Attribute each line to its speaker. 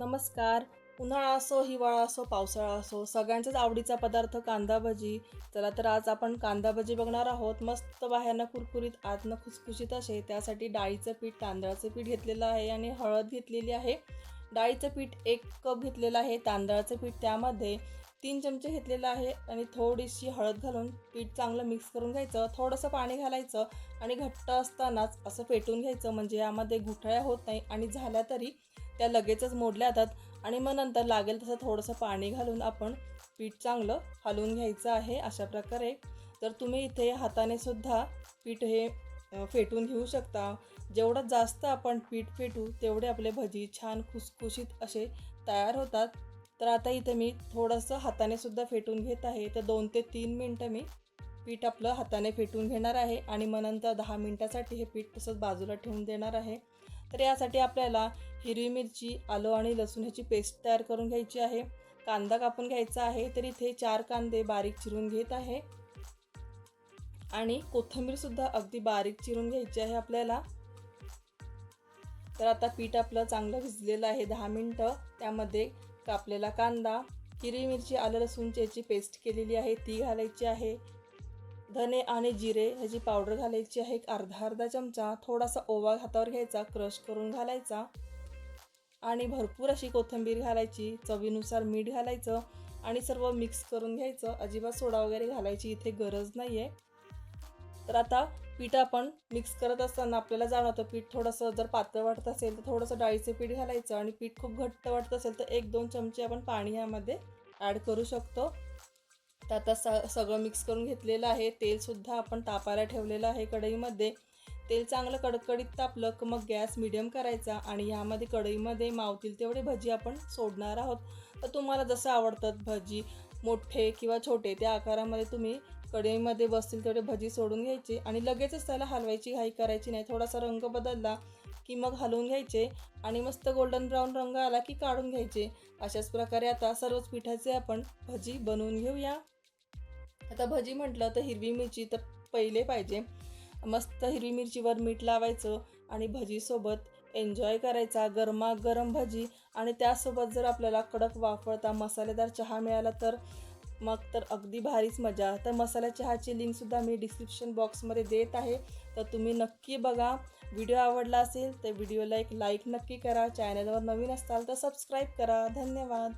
Speaker 1: नमस्कार. उन्हाळा असो हिवाळा असो पावसाळा असो सगळ्यांचाच आवडीचा पदार्थ कांदा भजी. चला तर आज आपण कांदा भजी बघणार आहोत. मस्त बाहेरनं कुरकुरीत आतनं खुसखुशीत असे. त्यासाठी डाळीचं पीठ तांदळाचं पीठ घेतलेलं आहे आणि हळद घेतलेली आहे. डाळीचं पीठ एक कप घेतलेलं आहे तांदळाचं पीठ त्यामध्ये तीन चमचे घेतलेलं आहे आणि थोडीशी हळद घालून पीठ चांगलं मिक्स करून घ्यायचं. थोडंसं पाणी घालायचं आणि घट्ट असतानाच असं पेटून घ्यायचं. म्हणजे यामध्ये गुठळ्या होत नाही आणि झाल्या तरी त्या लगेचच मोडल्या जातात आणि मग नंतर लागेल तसं थोडंसं पाणी घालून आपण पीठ चांगलं हलवून घ्यायचं आहे अशा प्रकारे. तर तुम्ही इथे हाताने सुद्धा पीठ हे फेटून घेऊ शकता. जेवढं जास्त आपण पीठ फेटू तेवढे आपले भजी छान खुसखुशीत असे तयार होतात. तर आता इथे मी थोडंसं हाताने सुद्धा फेटून घेत आहे. तर दोन ते तीन मिनटं मी पीठ आपलं हाताने फेटून घेणार आहे आणि मग नंतर दहा मिनटासाठी हे पीठ तसंच बाजूला ठेवून देणार आहे. तर यासाठी आपल्याला हिरवी मिरची आलं आणि लसूण ह्याची पेस्ट तयार करून घ्यायची आहे. कांदा कापून घ्यायचा आहे तर इथे चार कांदे बारीक चिरून घेत आहे. आणि कोथिंबीरसुद्धा अगदी बारीक चिरून घ्यायची आहे आपल्याला. तर आता पीठ आपलं चांगलं भिजलेलं आहे दहा मिनटं. त्यामध्ये कापलेला कांदा हिरवी मिरची आलं लसूणची याची पेस्ट केलेली आहे ती घालायची आहे. धने आणि जिरे ह्याची पावडर घालायची आहे. एक अर्धा अर्धा चमचा थोडासा ओवा हातावर घ्यायचा क्रश करून घालायचा. आणि भरपूर अशी कोथिंबीर घालायची चवीनुसार मीठ घालायचं आणि सर्व मिक्स करून घ्यायचं. अजिबात सोडा वगैरे घालायची इथे गरज नाही आहे तर आता पीठ आपण मिक्स करत असताना आपल्याला जाणवतं पीठ थोडंसं जर पातळ वाटत असेल तर थोडंसं डाळीचं पीठ घालायचं आणि पीठ खूप घट्ट वाटत असेल तर एक दोन चमचे आपण पाणी यामध्ये ॲड करू शकतो. तर आता स सगळं मिक्स करून घेतलेलं आहे. तेलसुद्धा आपण तापायला ठेवलेलं आहे कढईमध्ये. तेल चांगलं कडकडीत तापलं की मग गॅस मिडियम करायचा आणि यामध्ये कढईमध्ये मावतील तेवढे भजी आपण सोडणार आहोत. तर तुम्हाला जसं आवडतात भजी मोठे किंवा छोटे त्या आकारामध्ये तुम्ही कढईमध्ये बसतील तेवढे भजी सोडून घ्यायचे आणि लगेचच त्याला हलवायची घाई करायची नाही. थोडासा रंग बदलला की मग हलवून घ्यायचे आणि मस्त गोल्डन ब्राऊन रंग आला की काढून घ्यायचे. अशाच प्रकारे आता सर्वच पिठाचे आपण भजी बनवून घेऊया. आता भजी म्हटलं तर हिरवी मिरची तर पहिले पाहिजे. मस्त हिरवी मिरचीवर मीठ लावायचं आणि भजीसोबत एन्जॉय करायचा गरमागरम भजी. आणि त्यासोबत जर आपल्याला कडक वापरता मसालेदार चहा मिळाला तर मग तर अगदी भारीच मजा. तर मसाला चहाची लिंकसुद्धा मी डिस्क्रिप्शन बॉक्समध्ये देत आहे. तर तुम्ही नक्की बघा. व्हिडिओ आवडला असेल तर व्हिडिओला एक लाईक नक्की करा. चॅनलवर नवीन असाल तर सबस्क्राईब करा. धन्यवाद.